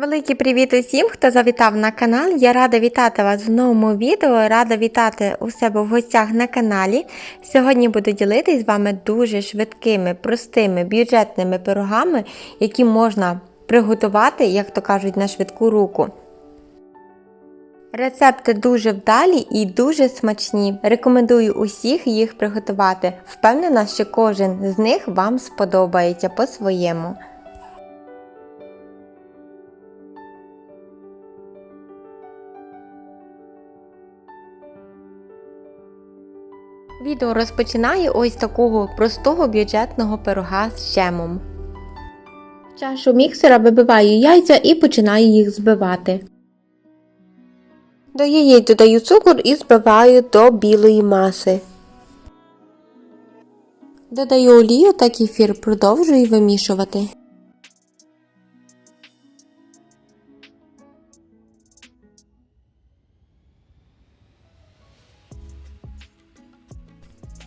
Великий привіт усім, хто завітав на канал. Я рада вітати вас в новому відео. Рада вітати у себе в гостях на каналі. Сьогодні буду ділитись з вами дуже швидкими, простими, бюджетними пирогами, які можна приготувати, як то кажуть, на швидку руку. Рецепти дуже вдалі і дуже смачні. Рекомендую усіх їх приготувати. Впевнена, що кожен з них вам сподобається по-своєму. Відео розпочинаю ось такого простого бюджетного пирога з джемом. В чашу міксера вибиваю яйця і починаю їх збивати. До яєць додаю цукор і збиваю до білої маси. Додаю олію та кефір, продовжую вимішувати.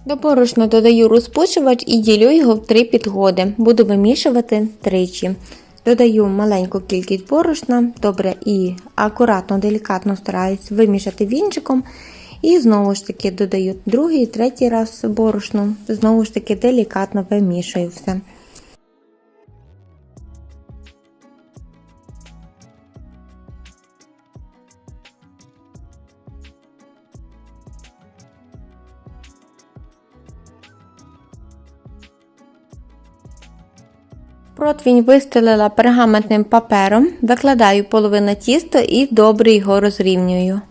До борошна додаю розпушувач і ділю його в три підходи. Буду вимішувати тричі. Додаю маленьку кількість борошна, добре і акуратно, делікатно стараюсь вимішати вінчиком. І знову ж таки додаю другий, третій раз борошно. Знову ж таки делікатно вимішую все. Противінь вистелила пергаментним папером, викладаю половину тіста і добре його розрівнюю.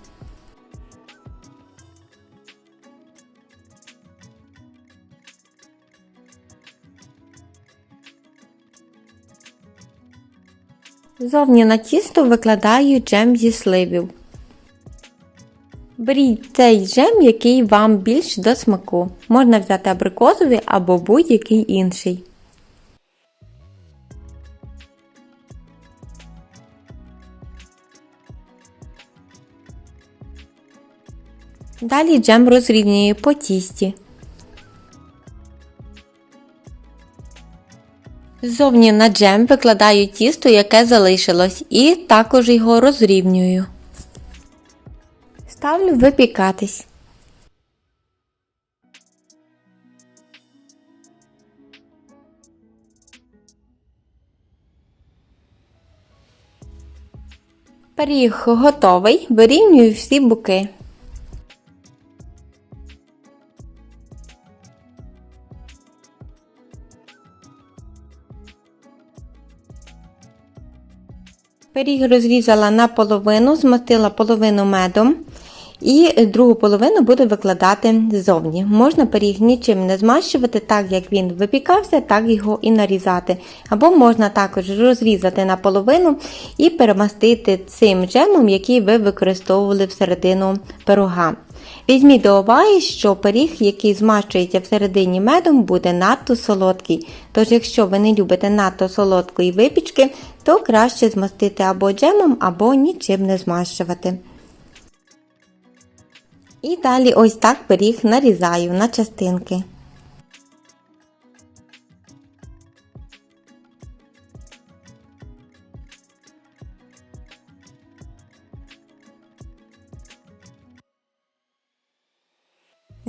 Зовні на тісто викладаю джем зі сливів. Беріть цей джем, який вам більш до смаку. Можна взяти абрикосовий або будь-який інший. Далі джем розрівнюю по тісті. Ззовні на джем викладаю тісто, яке залишилось, і також його розрівнюю. Ставлю випікатись. Пиріг готовий, вирівнюю всі боки. Пиріг розрізала наполовину, змастила половину медом. І другу половину буду викладати ззовні. Можна пиріг нічим не змащувати, так як він випікався, так його і нарізати. Або можна також розрізати наполовину і перемастити цим джемом, який ви використовували всередину пирога. Візьміть до уваги, що пиріг, який змащується всередині медом, буде надто солодкий. Тож, якщо ви не любите надто солодкої випічки, то краще змастити або джемом, або нічим не змащувати. І далі ось так пиріг нарізаю на частинки.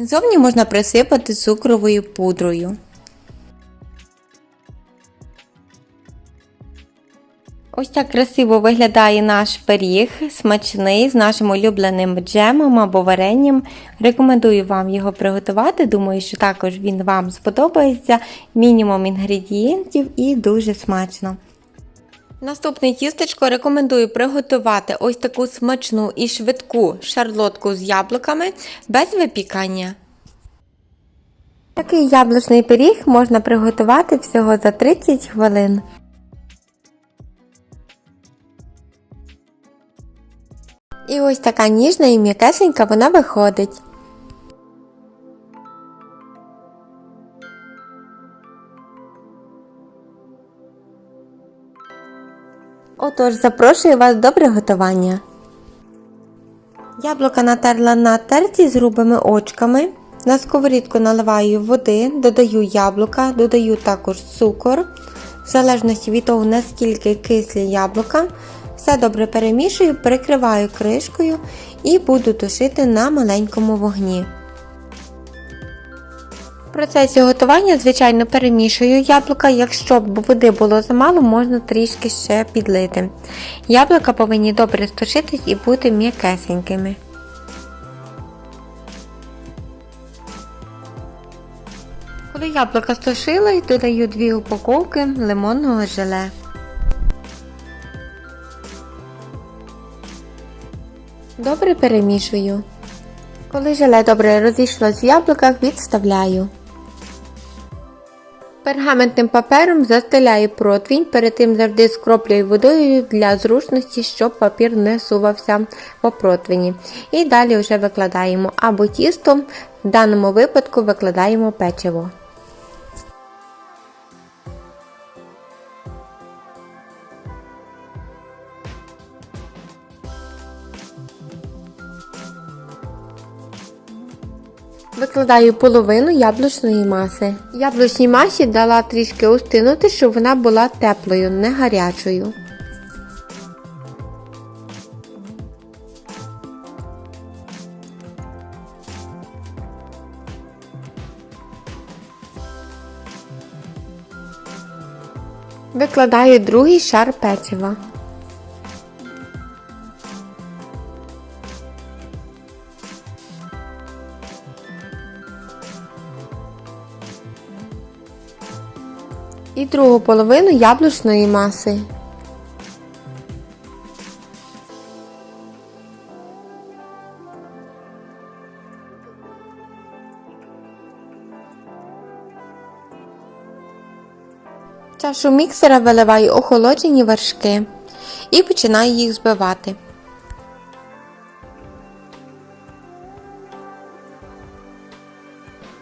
Зовні можна присипати цукровою пудрою. Ось так красиво виглядає наш пиріг, смачний з нашим улюбленим джемом або варенням. Рекомендую вам його приготувати. Думаю, що також він вам сподобається. Мінімум інгредієнтів і дуже смачно. Наступне тістечко рекомендую приготувати ось таку смачну і швидку шарлотку з яблуками без випікання. Такий яблучний пиріг можна приготувати всього за 30 хвилин. І ось така ніжна і м'якесенька вона виходить. Отож, запрошую вас до приготування. Яблука натерла на терці з грубими очками. На сковорідку наливаю води, додаю яблука, додаю також цукор. В залежності від того, наскільки кислі яблука, Все добре перемішую, перекриваю кришкою і буду тушити на маленькому вогні. Процесі готування, звичайно, перемішую яблука. Якщо б води було замало, можна трішки ще підлити. Яблука повинні добре стушитись і бути м'якесенькими. Коли яблука стушились, додаю дві упаковки лимонного желе. Добре перемішую. Коли желе добре розійшлось в яблуках, відставляю. Пергаментним папером застеляю противінь, перед тим завжди скроплюю водою для зручності, щоб папір не сувався по противні. І далі вже викладаємо або тісто, в даному випадку викладаємо печиво. Викладаю половину яблучної маси. Яблучній масі дала трішки устинути, щоб вона була теплою, не гарячою. Викладаю другий шар печива. І другу половину яблучної маси. В чашу міксера виливаю охолоджені вершки і починаю їх збивати.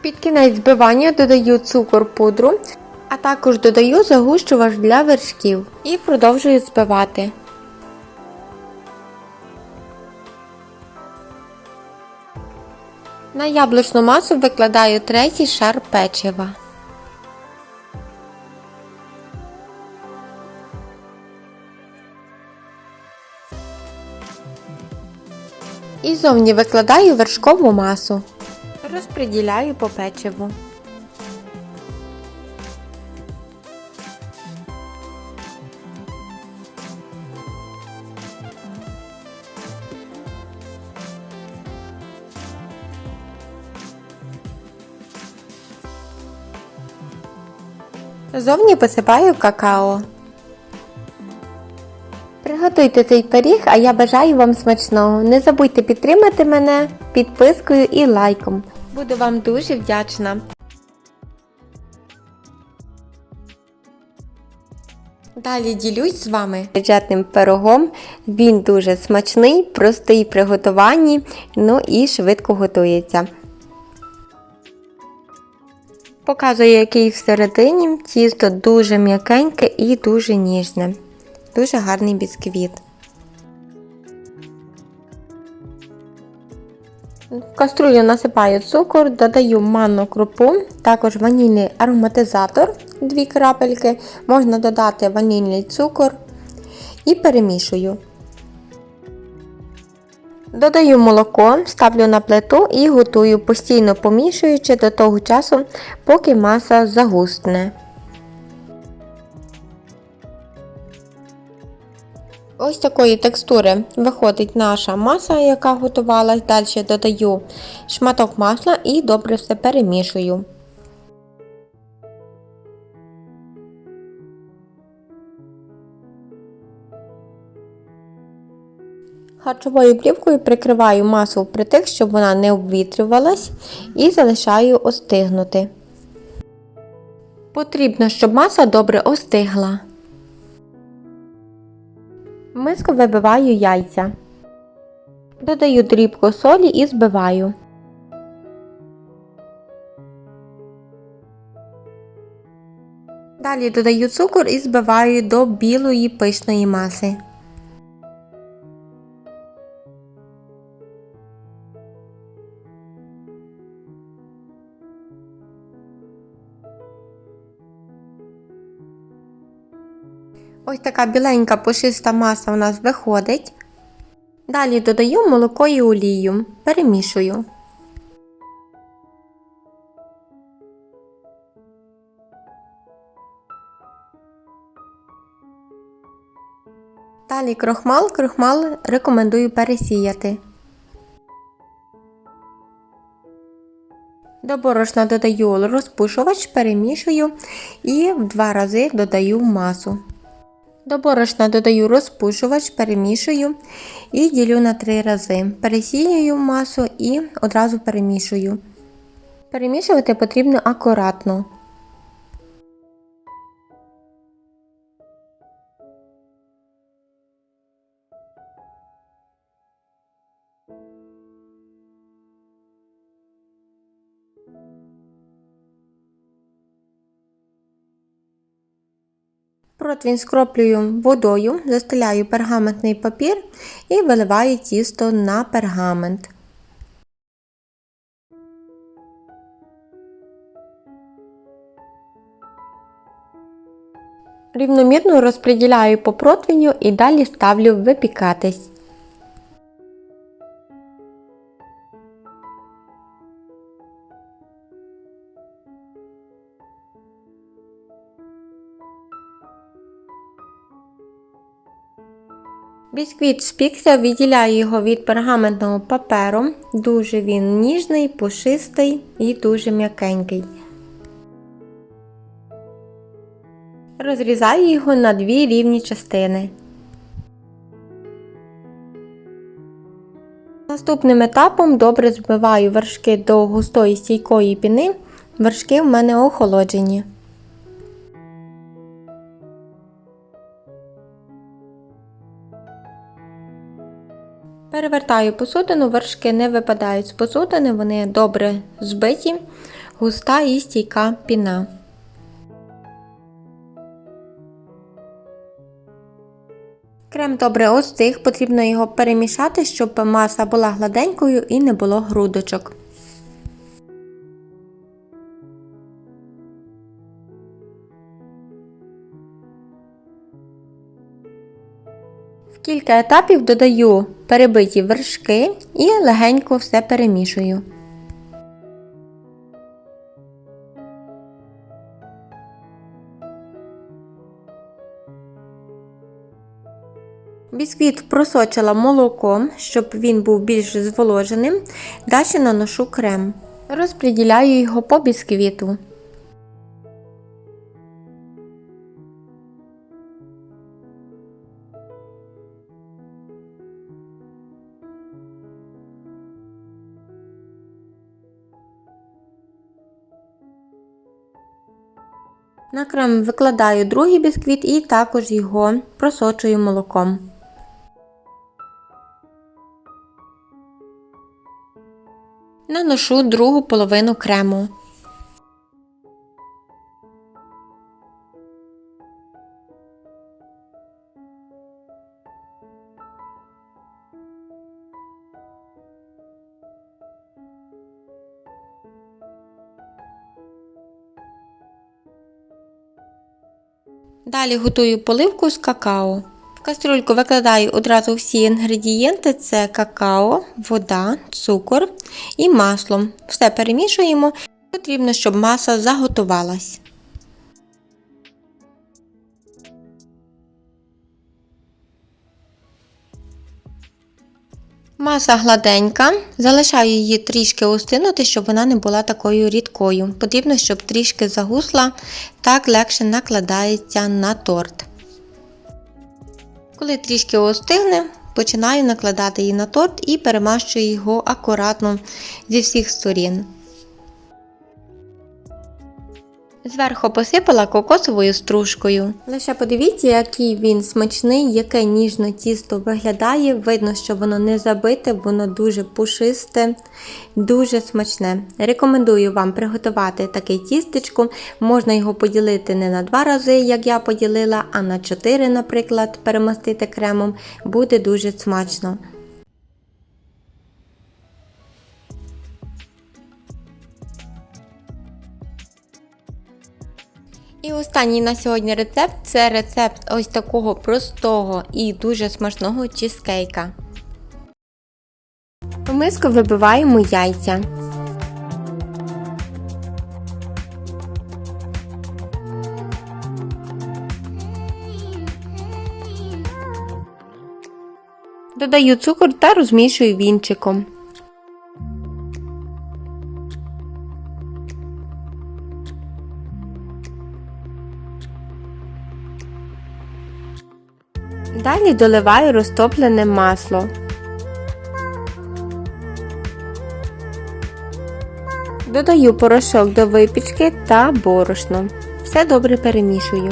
Під кінець збивання додаю цукор пудру, а також додаю загущувач для вершків і продовжую збивати. На яблучну масу викладаю третій шар печива. І зовні викладаю вершкову масу. Розподіляю по печиву. Зовні посипаю какао. Приготуйте цей пиріг, а я бажаю вам смачного. Не забудьте підтримати мене підпискою і лайком. Буду вам дуже вдячна. Далі ділюсь з вами бюджетним пирогом. Він дуже смачний, простий в приготуванні, ну і швидко готується. Показую, який всередині тісто дуже м'якеньке і дуже ніжне. Дуже гарний бісквіт. В каструлю насипаю цукор, додаю манну крупу, також ванільний ароматизатор 2 крапельки, можна додати ванільний цукор і перемішую. Додаю молоко, ставлю на плиту і готую, постійно помішуючи до того часу, поки маса загустне. Ось такої текстури виходить наша маса, яка готувалась. Далі додаю шматок масла і добре все перемішую. Харчовою плівкою прикриваю масу впритик, щоб вона не обвітрювалась, і залишаю остигнути. Потрібно, щоб маса добре остигла. В миску вибиваю яйця. Додаю дрібку солі і збиваю. Далі додаю цукор і збиваю до білої пишної маси. Ось така біленька пушиста маса у нас виходить. Далі додаю молоко і олію, перемішую. Далі крохмал, крохмал рекомендую пересіяти. До борошна додаю розпушувач, перемішую і в два рази додаю масу. До борошна додаю розпушувач, перемішую і ділю на три рази. Пересіюю масу і одразу перемішую. Перемішувати потрібно акуратно. Противень скроплюю водою, застеляю пергаментний папір і виливаю тісто на пергамент. Рівномірно розподіляю по противню і далі ставлю випікатись. Бісквіт спікся, відділяю його від пергаментного паперу. Дуже він ніжний, пушистий і дуже м'якенький. Розрізаю його на дві рівні частини. Наступним етапом добре збиваю вершки до густої стійкої піни. Вершки в мене охолоджені. Перевертаю посудину, вершки не випадають з посудини, вони добре збиті, густа і стійка піна. Крем добре остиг, потрібно його перемішати, щоб маса була гладенькою і не було грудочок. Кілька етапів додаю перебиті вершки і легенько все перемішую. Бісквіт просочила молоком, щоб він був більш зволоженим. Далі наношу крем. Розподіляю його по бісквіту. Крем викладаю другий бісквіт і також його просочую молоком. Наношу другу половину крему. Далі готую поливку з какао. В кастрюльку викладаю одразу всі інгредієнти: це какао, вода, цукор і масло. Все перемішуємо. Потрібно, щоб маса заготувалась. Маса гладенька, залишаю її трішки остинути, щоб вона не була такою рідкою. Потрібно, щоб трішки загусла, так легше накладається на торт. Коли трішки остигне, починаю накладати її на торт і перемащую його акуратно зі всіх сторін. Зверху посипала кокосовою стружкою. Лише подивіться, який він смачний, яке ніжне тісто виглядає. Видно, що воно не забите, воно дуже пушисте, дуже смачне. Рекомендую вам приготувати таке тістечко. Можна його поділити не на два рази, як я поділила, а на чотири, наприклад, перемастити кремом. Буде дуже смачно. І останній на сьогодні рецепт це рецепт ось такого простого і дуже смачного чизкейка. В миску вибиваємо яйця. Додаю цукор та розмішую вінчиком. Далі доливаю розтоплене масло. Додаю порошок до випічки та борошно. Все добре перемішую.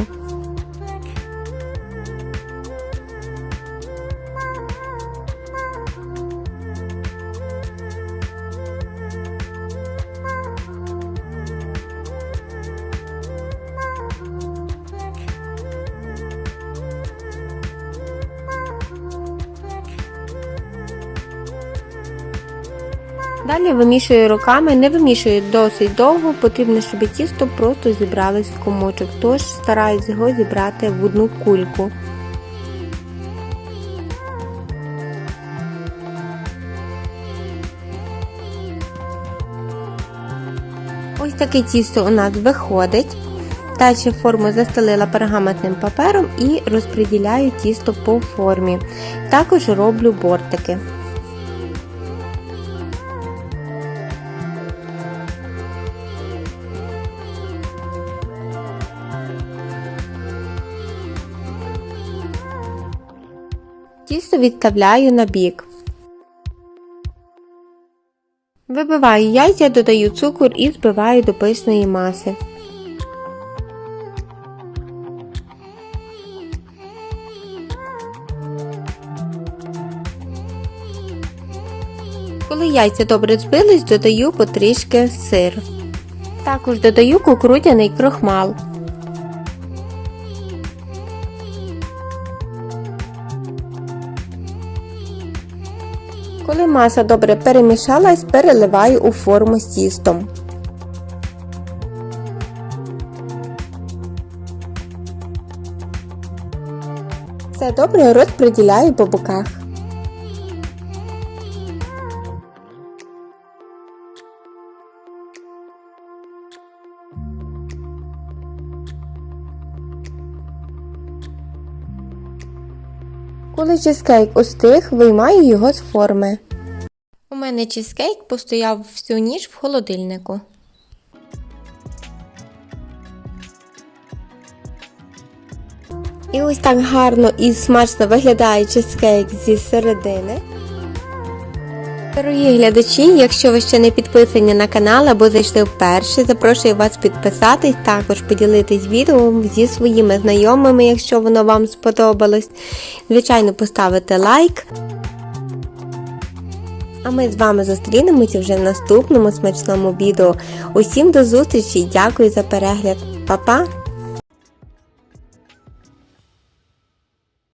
Вимішую руками, не вимішую досить довго, потрібно, щоб тісто просто зібралось в комочок, тож стараюсь його зібрати в одну кульку. Ось таке тісто у нас виходить. Далі форму застелила пергаментним папером і розподіляю тісто по формі. Також роблю бортики. Тісто відставляю на бік. Вибиваю яйця, додаю цукор і збиваю до пишної маси. Коли яйця добре збились, додаю потрішки сир. Також додаю кукурудяний крохмал. Маса добре перемішалась, переливаю у форму з тістом. Все добре розподіляю по боках. Коли чизкейк остиг, виймаю його з форми. У мене чизкейк постояв всю ніч в холодильнику. І ось так гарно і смачно виглядає чизкейк зі середини. Дорогі глядачі, якщо ви ще не підписані на канал або зайшли вперше, запрошую вас підписатись, також поділитись відео зі своїми знайомими, якщо воно вам сподобалось. Звичайно, поставити лайк. А ми з вами зустрінемося вже в наступному смачному відео. Усім до зустрічі, дякую за перегляд. Па-па!